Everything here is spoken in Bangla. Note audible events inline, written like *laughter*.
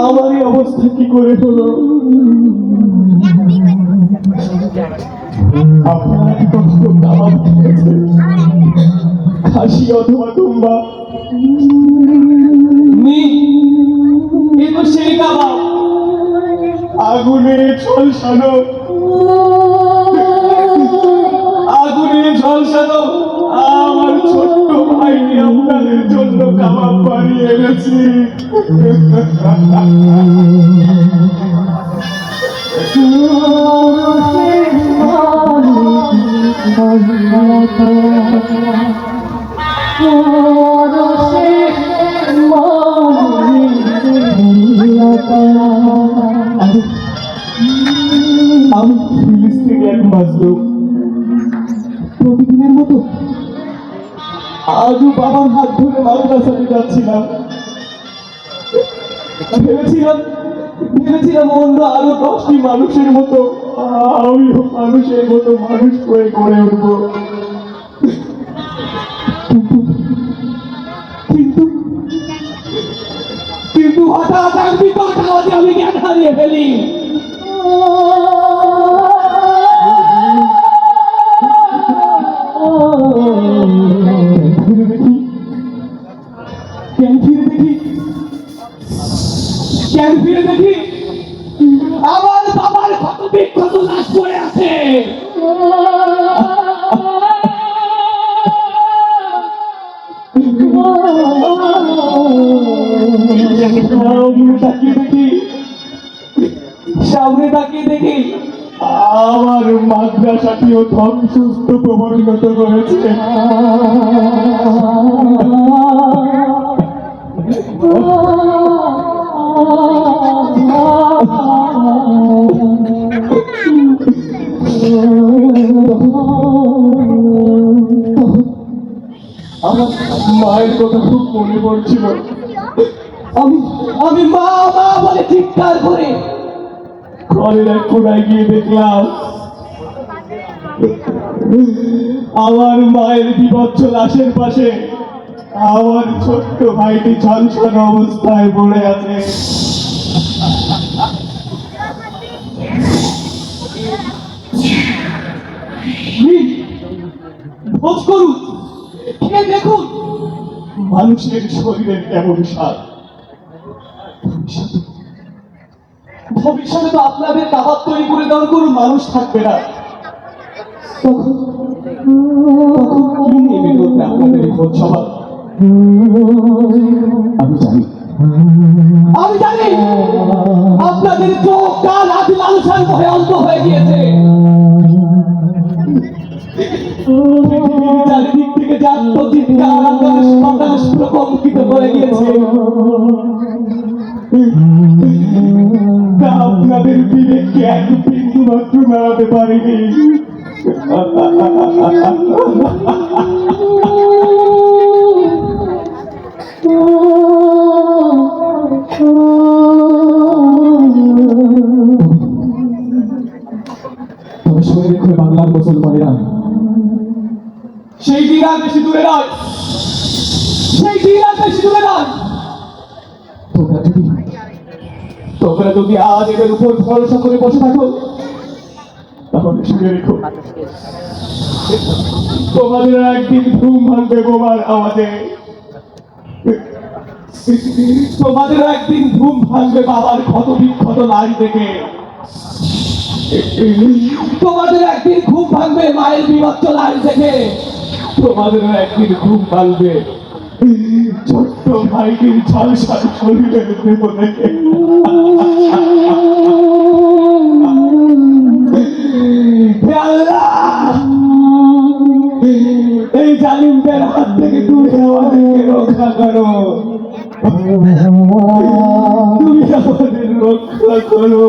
আমার এই অবস্থা কি করে হলো? আপনারা কি কখনো খাসি অথবা তুম্বা আগুনে ঝলসানো আগুনে ঝলসানো আমার ছোট্ট ভাইকে আপনাদের জন্য কাবাব বানিয়ে এনেছি। আমি *laughs* *laughs* প্রতিদিনের মতো? আজও বাবার হাত ধরে মাদ্রাসাতে যাচ্ছিলাম। ভেবেছিলাম দশটি মানুষের হয়ে গড়ে কিন্তু কিন্তু আমি জ্ঞান হারিয়ে ফেলি? কেন ফিরে দেখি। জ্ঞান ফিরে দেখি। আমার বাবার ক্ষত বিক্ষত লাশ পড়ে আছে। সামনে তাকিয়ে দেখি। আমার মাদ্রাসাটিও ধ্বংসস্ত পরিণত করেছে। মায়ের কথা খুব মনে পড়ছিল আমি আমি মা মা বলে চিৎকার করে ঘরের এক কোনায় গিয়ে দেখলাম, আমার মায়ের বিভৎস লাশের পাশে আমার ছোট্ট ভাইটি ঝলসানো অবস্থায় পড়ে আছে। খোঁজ করুন। দেখুন। মানুষের শরীরের কেমন স্বাদ ভবিষ্যতে তো আপনাদের কাবাব তৈরি করে দেওয়ার কোনো মানুষ থাকবে না। আপনাদের খোঁজ সভা আমি জানি। জানি! আপনাদের চোখ, কান, হাতি, মানুষের ভয়ে অন্ত হয়ে গিয়েছে। বাতাস করে গিয়েছে। আপনাদের বিবেককে এক বিন্দু মাত্র নাড়াতে পারিনি। বাংলার মুসলমানেরা। সেই আর বেশি দূরে নয়। সেই বেশি তোমরা যদি তোমরা যদি আজ এদের উপর ভরসা করে বসে থাকো তাহলে শুনে রেখো। তোমাদের একদিন ঘুম ভাঙবে বোমার আওয়াজে। তোমাদের একদিন ঘুম ভাঙবে বাবার ক্ষত বিক্ষত নারী থেকে তোমাদের একদিন ঘুম ভাঙবে মায়ের বিভক্ত নারী থেকে তোমাদের একদিন ঘুম ভাঙবে ছোট্ট ভাইটির ঝলসা শরীরের দেখে এই জালিমদের হাত থেকে দূরে আমাদেরকে রক্ষা করো। তুমি আমাদের রক্ষা করো।